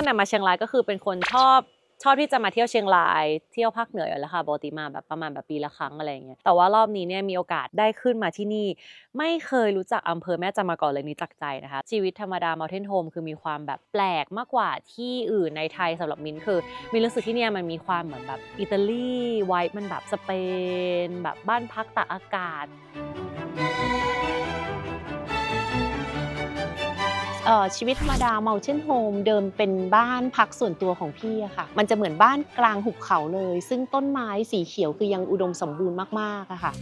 ตั้งแต่มาเชียงรายก็คือเป็นคนชอบชอบที่จะมาเที่ยวเชียงราย เที่ยวภาคเหนืออยู่แล้วค่ะปกติมาแบบประมาณแบบปีละครั้งอะไรอย่างเงี้ยแต่ว่ารอบนี้เนี่ยมีโอกาสได้ขึ้นมาที่นี่ ไม่เคยรู้จักอำเภอแม่จำมาก่อนเลยนี่จากใจนะคะ ชีวิตธรรมดา Mountain Home คือมีความแบบแปลกมากกว่าที่อื่นในไทยสำหรับมินคือมินรู้สึกที่เนี่ยมันมีความเหมือนแบบอิตาลีไวท์มันแบบสเปน แบบบ้านพักตากอากาศ ชีวิตธรรมดา Mountain Home เดิมเป็นบ้านพักส่วนตัวของพี่อะค่ะ มันจะเหมือนบ้านกลางหุบเขาเลย ซึ่งต้นไม้สีเขียวคือยังอุดมสมบูรณ์มากๆอะค่ะ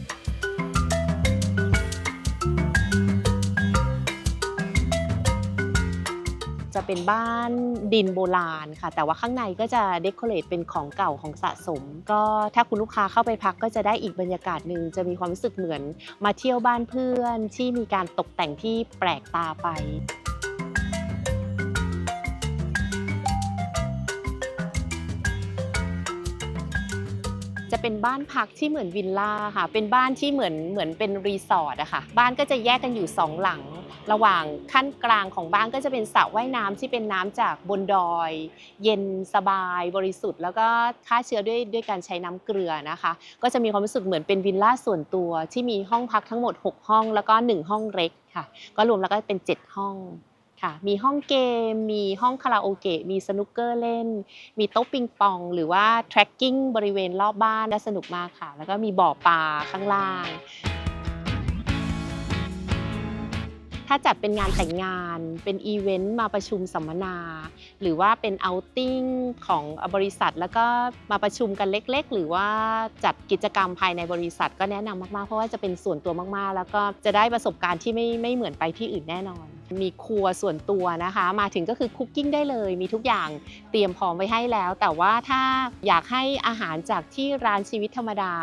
จะเป็นบ้านดินโบราณค่ะ แต่ว่าข้างในก็จะเดคอเรทเป็นของเก่าของสะสม ก็ถ้าคุณลูกค้าเข้าไปพักก็จะได้อีกบรรยากาศหนึ่งจะมีความรู้สึกเหมือนมาเที่ยวบ้านเพื่อนที่มีการตกแต่งที่แปลกตาไป จะเป็นบ้านพักที่เหมือนวิลล่าค่ะ เป็นบ้านที่เหมือนเหมือนเป็นรีสอร์ทอะค่ะ บ้านก็จะแยกกันอยู่สองหลัง ระหว่างขั้นกลางของบ้านก็จะเป็นสระว่ายน้ำที่เป็นน้ำจากบนดอย เย็นสบายบริสุทธิ์ แล้วก็ฆ่าเชื้อด้วยด้วยการใช้น้ำเกลือนะคะ ก็จะมีความรู้สึกเหมือนเป็นวิลล่าส่วนตัวที่มีห้องพักทั้งหมด 6 ห้อง แล้วก็ 1 ห้องเล็กค่ะ ก็รวมแล้วก็เป็น 7 ห้อง ค่ะมีห้องเกม มีห้องคาราโอเกะ มีสนุกเกอร์เล่น มีโต๊ะปิงปอง หรือว่า trekking บริเวณรอบบ้านน่าสนุกมากค่ะ แล้วก็มีบ่อปลาข้างล่าง ถ้าจัดเป็นงานแต่งงาน เป็นอีเวนต์มาประชุมสัมมนา หรือว่าเป็นเอาติ้งของบริษัท แล้วก็มาประชุมกันเล็ก ๆ หรือว่าจัดกิจกรรมภายในบริษัทก็แนะนำมากๆ เพราะว่าจะเป็นส่วนตัวมากๆ แล้วก็จะได้ประสบการณ์ที่ไม่ไม่เหมือนไปที่อื่นแน่นอน มีครัวส่วนตัวนะคะ มาถึงก็คือคุกกิ้งได้เลย มีทุกอย่างเตรียมพร้อมไว้ให้แล้ว แต่ว่าถ้าอยากให้อาหารจากที่ร้านชีวิตธรรมดา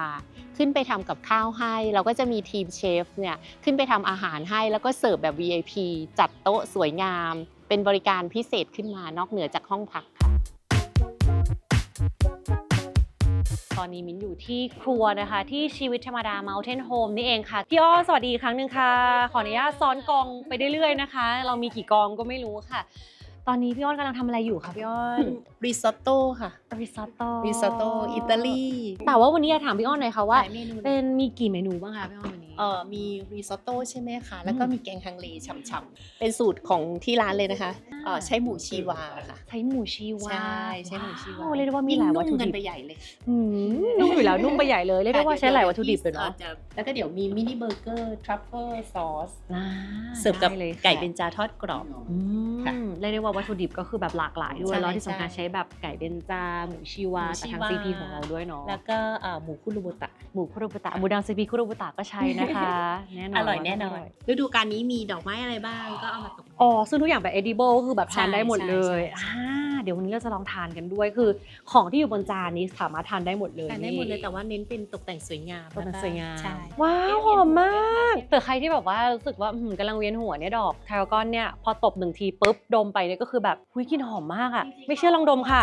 ขึ้นไปทำกับข้าวให้ เราก็จะมีทีมเชฟเนี่ยขึ้นไปทำอาหารให้แล้วก็เสิร์ฟแบบ VIP จัดโต๊ะสวยงาม เป็นบริการพิเศษขึ้นมานอกเหนือจากห้องพัก ตอนนี้มินอยู่ที่ครัวนะคะ ที่ชีวิตธรรมดา Mountain Home นี่เองค่ะ พี่อ้อสวัสดีอีกครั้งหนึ่งค่ะ ขออนุญาตซ้อนกองไปเรื่อยๆนะคะ เรามีกี่กองก็ไม่รู้ค่ะ ตอนนี้พี่อ้อนกำลังทำอะไรอยู่คะพี่อ้อนริซอตโต้ค่ะริซอตโต้ริซอตโต้อิตาลีแต่ว่าวันนี้อยากถามพี่อ้อนหน่อยค่ะว่า หลายเมนูเป็นมีกี่เมนูบ้างคะพี่อ้อนวันนี้ เอ่อมีริซอตโต้ใช่ไหมคะ แล้วก็อืมมีแกงฮังเลฉ่ำๆ เป็นสูตรของที่ร้านเลยนะคะเอ่อใช้หมูชีวาค่ะ ใช้หมูชีวาใช่ใช้หมูชีวาว้เรียกได้ว่ามีหลายวัตถุงนุ่มกัดินบไปใหญ่เลยอืมนุ่มอยู่แล้วนุ่มไปใหญ่เลยเรียกได้ว่าใช้หลายวัตถุดิบเลยเนาะจะแล้วก็เดี๋ยวมีมินิเบอร์เกอร์ทรัฟเฟิลซอสอ่าเสิร์ฟกับได้ลยค่ะไก่เบนจาทอดกรอบอืค่ะมเรียกได้ว่าวัตถุดิบก็คือแบบหลากหลายด้วยใช่แล้วที่สำคัญใช่ใช้แบบไก่เบนจาหมูชีวาหมูจากชีทางวาซีพีของเราด้วยเนาะแล้วก็เอ่อหมูคุรุบุตะหมูคุโรบุตะหมูดังซีพีคุโรบุตะก็ใช้นะคะ แน่นอนอร่อยแน่นอนว่าฤดูกาลนี้มีดอกไม้อะไรบ้างก็เอามาตกแต่งอ๋อ ซึ่งทุกอย่างแบบ edible ก็คือแบบทานใช่ได้หมดเลยใช่ใช่อ่าเดี๋ยววันนี้เราจะลองทานกันด้วยคือ ของที่อยู่บนจานนี้สามารถทานได้หมดเลยทานได้หมดเลยนี่แต่ว่าเน้นเป็นตกแต่งสวยงามก็เป็นสวยงามใช่ว้าวหอมมากแต่ใครที่แบบว่ารู้สึกว่าอื้อหือกำลังเวียนหัวเนี่ยดอกไทรกอนเนี่ยพอตบหนึ่งทีปุ๊บดมไปเนี่ยก็คือแบบหุยกลินหอมมากอะไม่เชื่อลองดมค่ะ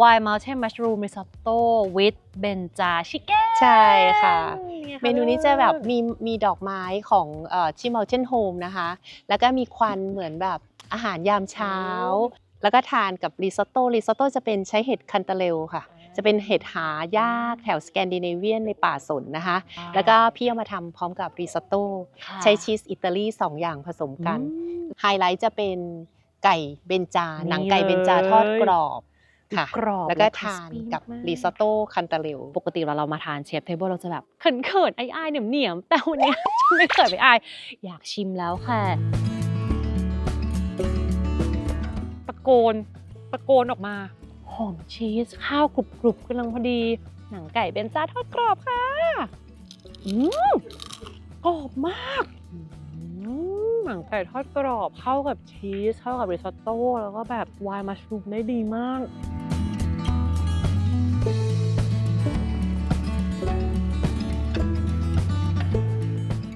Wild Mountain Mushroom Risotto with Benja Chicken ใช่ค่ะนี่ยค่ะเมนูนี้จะแบบมีมีดอกไม้ของเอ่อที่ Mountain Home นะคะ แล้วก็มีควันเหมือนแบบอาหารยามเช้า แล้วก็ทานกับริซอตโต้ริซอตโต้จะเป็นใช้เห็ดคันตาเลลค่ะ จะเป็นเห็ดหายากแถวสแกนดิเนเวียนในป่าสนนะคะ แล้วก็พี่เอามาทำพร้อมกับริซอตโต้ค่ะใช้ชีสอิตาลีสองอย่างผสมกันอืมไฮไลท์จะเป็นไก่เบนจานี่หนังไก่เบนจาทอดกรอบ ค่ะกรอบแล้วก็และทาน crispy กับมากๆริซอตโต้คันตาเลลปกติเราเรามาทานเชฟเทเบิลเราจะแบบเขินเขินๆไอ้ไอ้เหนียมเหนียมๆแต่วันเนี้ยฉันไม่เขินไม่อาย อยากชิมแล้วค่ะตะโกนตะโกนออกมา หอมชีส ข้าวกรุบกรุบๆกำลังพอดี หนังไก่เบนจ้าทอดกรอบค่ะอืมกรอบมากอืมหนังไก่ทอดกรอบเข้ากับชีสเข้ากับริซอตโต้แล้วก็แบบไวน์มัชรูมได้ดีมาก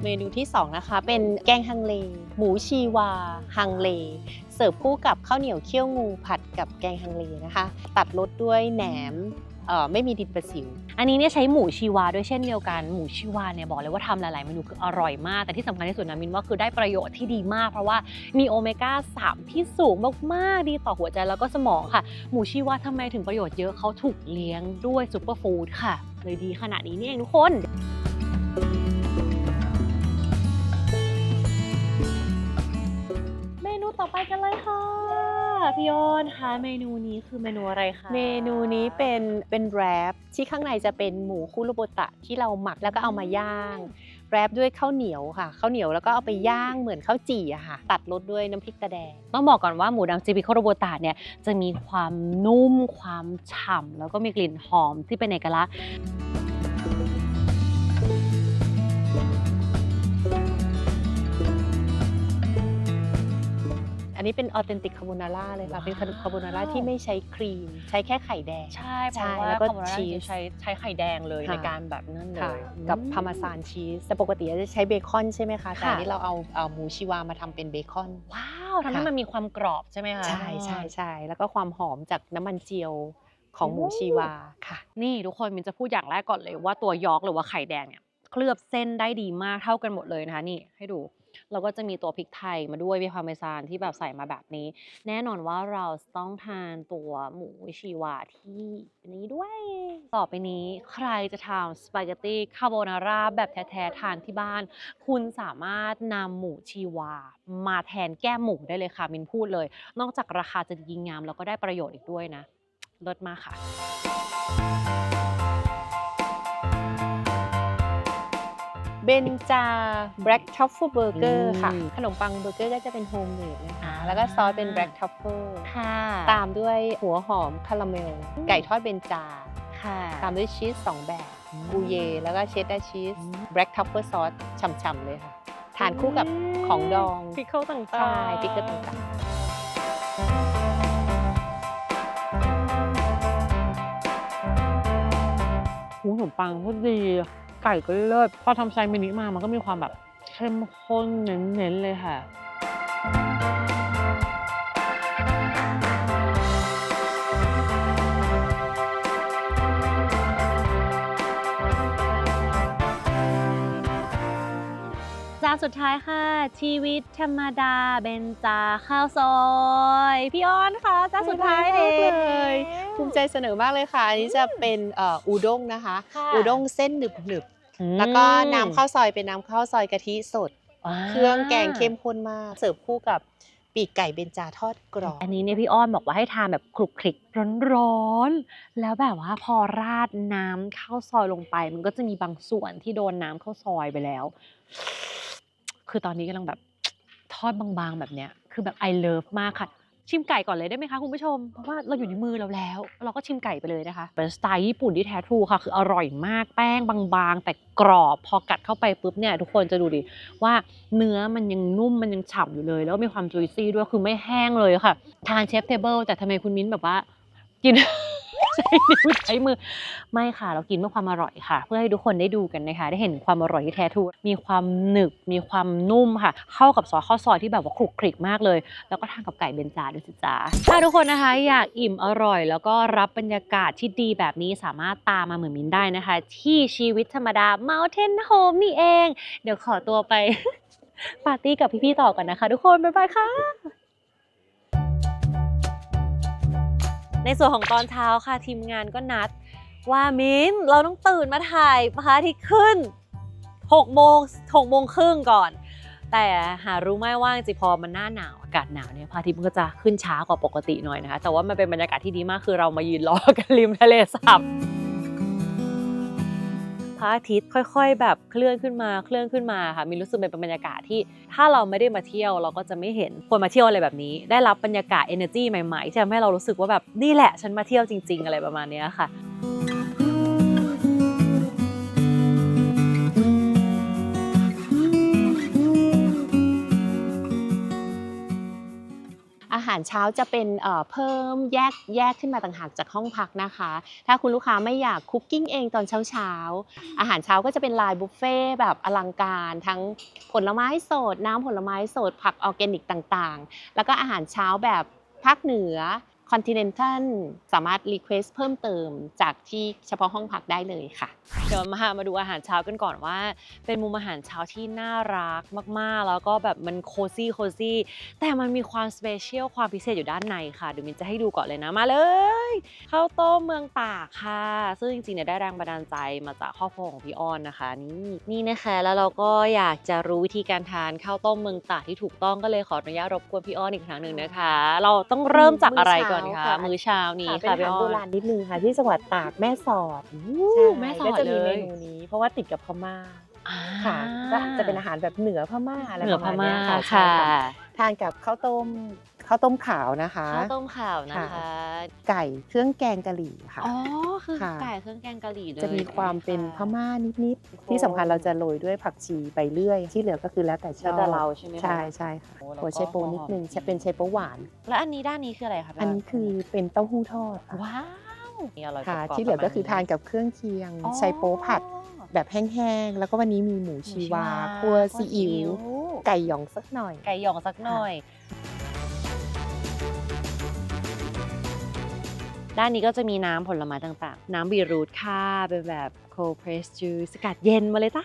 เมนูที่ 2 นะคะ เป็นแกงฮังเล หมูชีวาฮังเล เสิร์ฟคู่กับข้าวเหนียวเคี่ยวงูผัดกับแกงฮังเลนะคะ ตัดรสด้วยแหนมไม่มีดินประสิว อันนี้เนี่ยใช้หมูชีวาด้วยเช่นเดียวกัน หมูชีวาเนี่ยบอกเลยว่าทำหลาย ๆ เมนูคืออร่อยมาก แต่ที่สำคัญที่สุดนะมินว่าคือได้ประโยชน์ที่ดีมาก เพราะว่ามีโอเมก้า 3 ที่สูงมาก ๆ ดีต่อหัวใจแล้วก็สมองค่ะ หมูชีวาทำไมถึงประโยชน์เยอะเขาถูกเลี้ยงด้วยซูเปอร์ฟู้ดค่ะ เลยดีขนาดนี้นี่เองทุกคน กันเลยค่ะพี่ยอนคะเมนูนี้คือเมนูอะไรคะเมนูนี้เป็นเป็นแรปที่ข้างในจะเป็นหมูคุโรโบตะที่เราหมักแล้วก็เอามาย่างแรปด้วยข้าวเหนียวค่ะข้าวเหนียวแล้วก็เอาไปย่างเหมือนข้าวจี่อะค่ะ ตัดรสด้วยน้ำพริกตะแดงต้องบอกก่อนว่าหมูดำจีบิโคโรโบตาเนี่ยจะมีความนุ่มความฉ่ำแล้วก็มีกลิ่นหอมที่เป็นเอกลักษณ์ นนี้เป็นออเทนติกคาโบนาร่าเลยค่ะ เป็นว้าวคาโบนาร่าที่ไม่ใช้ครีม ใช้แค่ไข่แดง ใช่เพใช่ราะว่าแล้วก็คาโบนาร่าชีสใช้ใช้ไข่แดงเลยค่ะในการแบบนั่นเลค่ะยกับอืพาร์มาซานชีส แต่ปกติจะใช้เบคอนใช่ไหมคะ แต่ค่ะอันนี้เราเอาเอาหมูชิวามาทำเป็นเบคอน ว้าวทำให้ค่ะมันมีความกรอบใช่ไหมคะ ใช่ใช่ใช่แล้วก็ความหอมจากน้ำมันเจียวของหมูชีวาค่ะ นี่ทุกคนมินจะพูดอย่างแรกก่อนเลยว่าตัวยอร์กหรือว่าไข่แดงเนี่ยเคลือบเส้นได้ดีมากเท่ากันหมดเลยนะคะนี่ให้ดู เราก็จะมีตัวพริกไทยมาด้วยมีพาร์เมซานที่แบบใส่มาแบบนี้ แน่นอนว่าเราต้องทานตัวหมูชีวาที่นี้ด้วย ต่อไปนี้ใครจะทำสปาเกตตี้คาโบนาร่าแบบแท้ๆทานที่บ้าน คุณสามารถนำหมูชีวา มาแทนแก้มหมูได้เลยค่ะมินพูดเลย นอกจากราคาจะดีงามแล้วก็ได้ประโยชน์อีกด้วยนะเลิศมากค่ะ เบนจาแบล็กทัฟเฟิลเบอร์เกอร์ค่ะอืมขนมปังเบอร์เกอร์ก็จะเป็นโฮมเมดนะคะอ่าแล้วก็ซอสเป็นแบล็กทัฟเฟิลค่ะตามด้วยหัวหอมคาราเมล ไก่ทอดเบนจาค่ะตามด้วยชีสสองแบบอืมบูเย่แล้วก็เชดดาร์ชีสอืมแบล็กทัฟเฟิลซอสฉ่ำๆเลยค่ะ ทานคู่กับของดองพิคเกิลต่างๆใช่พริกเกลือต่างหูขนมปังก็ดี ไก่ก็เลิศพอทำไซมินิมามันก็มีความแบบเข้มข้นเน้นๆเลยค่ะจานสุดท้ายค่ะ ชีวิตธรรมดาเบนจาข้าวซอยพี่อ้อนค่ะจานสุดท้ายเองภูมิใจเสนอมากเลยค่ะ อันนี้จะเป็นเอ่ออูด้งนะคะ ค่ะ อูด้งเส้นหนึบๆ แล้วก็น้ำข้าวซอยเป็นน้ำข้าวซอยกะทิสด เครื่องแกงเข้มข้นมาก เสิร์ฟคู่กับปีกไก่เบนจาทอดกรอบ อันนี้เนี่ยพี่อ้อนบอกว่าให้ทานแบบคลุกคลิกร้อนๆ แล้วแบบว่าพอราดน้ำข้าวซอยลงไป มันก็จะมีบางส่วนที่โดนน้ำข้าวซอยไปแล้ว คือตอนนี้กำลังแบบทอดบางๆแบบเนี้ย คือแบบ I love มากค่ะ ชิมไก่ก่อนเลยได้ไหมคะคุณผู้ชม เพราะว่าเราอยู่ในมือเราแล้ว เราก็ชิมไก่ไปเลยนะคะ เป็นสไตล์ญี่ปุ่นที่แท้ทรูค่ะ คืออร่อยมากแป้งบางๆ แต่กรอบพอกัดเข้าไปปุ๊บเนี่ยทุกคนจะดูดิว่าเนื้อมันยังนุ่มมันยังฉ่ำอยู่เลย แล้วมีความจุยซี่ด้วยคือไม่แห้งเลยค่ะ ทานเชฟเทเบิลแต่ทำไมคุณมิ้นแบบว่ากิน ใช้นิ้วใช้มือ ไม่ค่ะ เรากินเพื่อความอร่อยค่ะ เพื่อให้ทุกคนได้ดูกันนะคะ ได้เห็นความอร่อยที่แท้ทูมีความหนึบมีความนุ่มค่ะ เข้ากับซอสข้าวซอยที่แบบว่าคลุกคลิกมากเลย แล้วก็ทานกับไก่เบนจาด้วยสิจ้าถ้าทุกคนนะคะอยากอิ่มอร่อย แล้วก็รับบรรยากาศที่ดีแบบนี้สามารถตามมาเหมือนมินได้นะคะ ที่ชีวิตธรรมดา Mountain Home นี่เอง เดี๋ยวขอตัวไปปาร์ตี้กับพี่ๆต่อก่อนนะคะ ทุกคน บ๊ายบายค่ะ ในส่วนของตอนเช้าค่ะทีมงานก็นัด ว่ามิ้นเราต้องตื่นมาถ่ายพระอาทิตย์ขึ้น6โมง6โมงครึ่งก่อน แต่หารู้ไหมว่าจริงพอมันหน้าหนาวอากาศหนาวเนี่ยพระอาทิตย์มันก็จะขึ้นช้ากว่าปกติหน่อยนะคะ แต่ว่ามันเป็นบรรยากาศที่ดีมากคือเรามายืนรอกันริมทะเลสาบ ระอาทิตย์ค่อย ๆ แบบเคลื่อนขึ้นมาเคลื่อนขึ้นมาค่ะมีรู้สึกเป็นบรรยากาศที่ ถ้าเราไม่ได้มาเที่ยวเราก็จะไม่เห็นคนมาเที่ยวอะไรแบบนี้ ได้รับบรรยากาศ energy ใหม่ๆที่ทำให้เรารู้สึกว่าแบบนี่แหละฉันมาเที่ยวจริง ๆ อะไรประมาณนี้ค่ะาหารารเช้าจะเป็นเอ่อเพิ่มแยกแยกขึ้นมาต่างหากจากห้องพักนะคะ ถ้าคุณลูกค้าไม่อยากคุกกิ้งเองตอนเช้าเช้าๆอาหารเช้าก็จะเป็นลายบุฟเฟ่ต์แบบอลังการทั้งผลไม้สด น้ำผลไม้สด ผักออร์แกนิกต่างๆ แล้วก็อาหารเช้าแบบภาคเหนือ คอนติเนนทัลสามารถรีเควสเพิ่มเติมจากที่เฉพาะห้องพักได้เลยค่ะ เดี๋ยวมามาดูอาหารเช้ากันก่อนว่า เป็นมุมอาหารเช้าที่น่ารักมากๆ แล้วก็แบบมันโคซี่โคซี่แต่มันมีความสเปเชียลความพิเศษอยู่ด้านในค่ะเดี๋ยวมินจะให้ดูก่อนเลยนะมาเลยข้าวต้มเมืองตากค่ะ ซึ่งจริงๆเนี่ยได้แรงบันดาลใจมาจากครอบครัวของพี่อ้อนนะคะ นี่นี่นะคะแล้วเราก็อยากจะรู้วิธีการทานข้าวต้มเมืองตากที่ถูกต้องก็เลยขออนุญาตรบกวนพี่อ้อนอีกครั้งหนึ่งนะคะ เราต้องเริ่มจากอะไรก่อนคะมื้มื้ออเช้าเช้านี้ค่ะเป็นค่ะอาหารพี่อ้โบอนราณนิดนึงค่ะ ที่จังหวัดตากแม่สอดอู้ใช่แม่สอก็ดจะเลมีเมยนูนี้ เพราะว่าติดกับพม่าอ่าค่ะก็จะเป็นอาหารแบบเหนือพม่าอะไรเหนือปพระมาณม่าเนี้ยค่ะค่ะใช่ทานกับข้าวต้ม ข้าวต้มขาวนะคะข้าวต้มข่าวนะคะ ไก่เครื่องแกงกะหรี่ค่ะอ๋อคือค่ะไก่เครื่องแกงกะหรี่เลยจะมีความเป็นพค่ะม่านิดโอ้โหๆที่สำคัญเราจะโรยด้วยผักชีไปเรื่อย ที่เหลือก็คือแล้วแต่ชแล้อวบแต่เราใช่ไหมคะใช่ใช่ค่ะโอ้แล้วก็หัวไชโปนิดนึงหอมจะเป็นไชโปหวาน แล้วอันนี้ด้านนี้คืออะไรคะอันนี้คือเป็นเต้าหู้ทอดค่ะว้าวนี่อร่อยค่ะกรอบๆที่เหลือก็คือประทานมณกับเครื่องเคียงอ๋อไชโปผัดแบบแห้งๆ แล้วก็วันนี้มีหมูชีวาหมูคั่วซีอิ๊วคั่วไก่หยองสักหน่อย ไก่หยองสักหน่อย ด้านนี้ก็จะมีน้ำผลไม้ต่างๆ น้ำบีทรูทค่ะ เป็นแบบ cold press juice สกัดเย็นมาเลยจ้า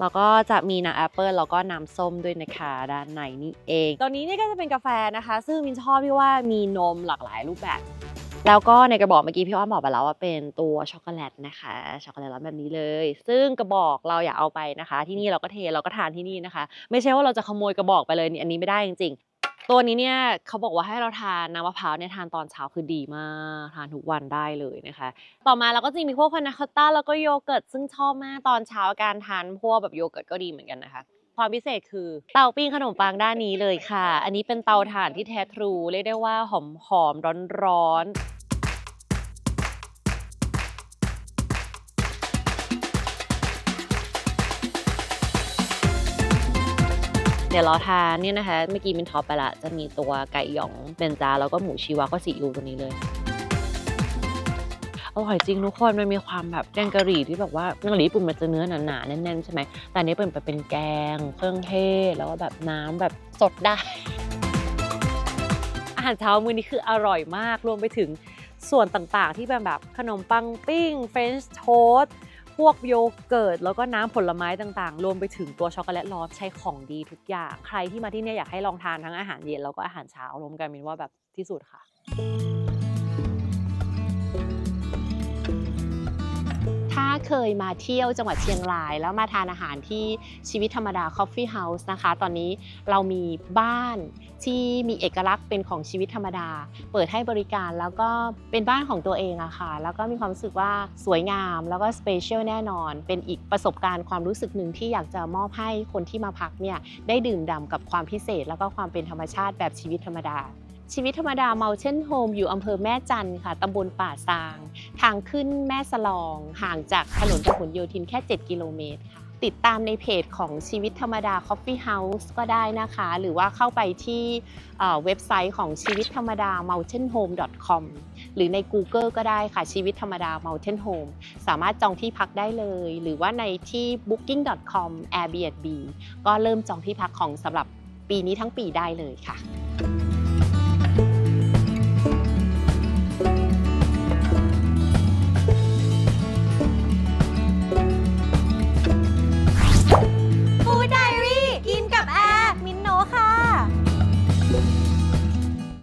แล้วก็จะมีน้ำแอปเปิลแล้วก็น้ำส้มด้วยนะคะด้านในนี่เอง ตอนนี้เนี่ยก็จะเป็นกาแฟนะคะ ซึ่งมินชอบที่ว่ามีนมหลากหลายรูปแบบ แล้วก็ในกระบอกเมื่อกี้พี่อ้อนบอกไปแล้วว่าเป็นตัวช็อกโกแลตนะคะช็อกโกแลตร้อนแบบนี้เลย ซึ่งกระบอกเราอย่าเอาไปนะคะ ที่นี่เราก็เทเราก็ทานที่นี่นะคะ ไม่ใช่ว่าเราจะขโมยกระบอกไปเลยนี่อันนี้ไม่ได้จริงๆ ตัวนี้เนี่ยเขาบอกว่าให้เราทานน้ำมะพร้าวเนี่ยทานตอนเช้าคือดีมากทานทุกวันได้เลยนะคะ ต่อมาเราก็จะมีพวกพานาคอตต้าแล้วก็โยเกิร์ตซึ่งชอบมากตอนเช้าการทานพวกแบบโยเกิร์ตก็ดีเหมือนกันนะคะความพิเศษคือเตาปิ้งขนมปังด้านนี้เลยค่ะ อันนี้เป็นเตาถ่านที่แท้ทรูเรียกได้ว่าหอมหอมร้อนร้อน เดี๋ยวเราทานเนี่ยนะคะ เมื่อกี้มินท็อปไปละ จะมีตัวไก่หยองเบนจาแล้วก็หมูชีวาก็ซีอิ๊วตัวนี้เลยอร่อยจริงทุกคนมันมีความแบบแกงกะหรี่ที่แบบว่าแกงกะหรี่ญี่ปุ่นมันจะเนื้อหนาๆแน่นๆใช่ไหมแต่อันนี้เป็นแบบเป็นแกง เครื่องเทศแล้วก็แบบน้ำแบบสดได้ อาหารเช้ามื้อนี้คืออร่อยมากรวมไปถึงส่วนต่างๆ ที่เป็นแบบขนมปังปิ้งเฟรนช์โทสต์ พวกโยเกิร์ตแล้วก็น้ำผลไม้ต่างๆ รวมไปถึงตัวช็อกโกแลตลอสใช้ของดีทุกอย่าง ใครที่มาที่เนี่ยอยากให้ลองทานทั้งอาหารเย็นแล้วก็อาหารเช้ารวมกันมินว่าแบบที่สุดค่ะ เคยมาเที่ยวจังหวัดเชียงราย แล้วมาทานอาหารที่ชีวิตธรรมดา Coffee House นะคะ ตอนนี้เรามีบ้านที่มีเอกลักษณ์เป็นของชีวิตธรรมดา เปิดให้บริการแล้วก็เป็นบ้านของตัวเองอะค่ะ แล้วก็มีความรู้สึกว่าสวยงามแล้วก็สเปเชียลแน่นอน เป็นอีกประสบการณ์ความรู้สึกหนึ่งที่อยากจะมอบให้คนที่มาพักเนี่ยได้ดื่มด่ำกับความพิเศษ แล้วก็ความเป็นธรรมชาติแบบชีวิตธรรมดา ชีวิตธรรมดา Mountain Home อยู่อำเภอแม่จันค่ะตำบลป่าซาง ทางขึ้นแม่สลองห่างจากถนนพหลโยธินแค่ 7 กิโลเมตรค่ะติดตามในเพจของชีวิตธรรมดา Coffee House ก็ได้นะคะ หรือว่าเข้าไปที่เอ่อเว็บไซต์ของชีวิตธรรมดา mountainhome.com หรือใน Google ก็ได้ค่ะ ชีวิตธรรมดา Mountain Home สามารถจองที่พักได้เลย หรือว่าในที่ booking.com Airbnb ก็เริ่มจองที่พักของสำหรับปีนี้ทั้งปีได้เลยค่ะ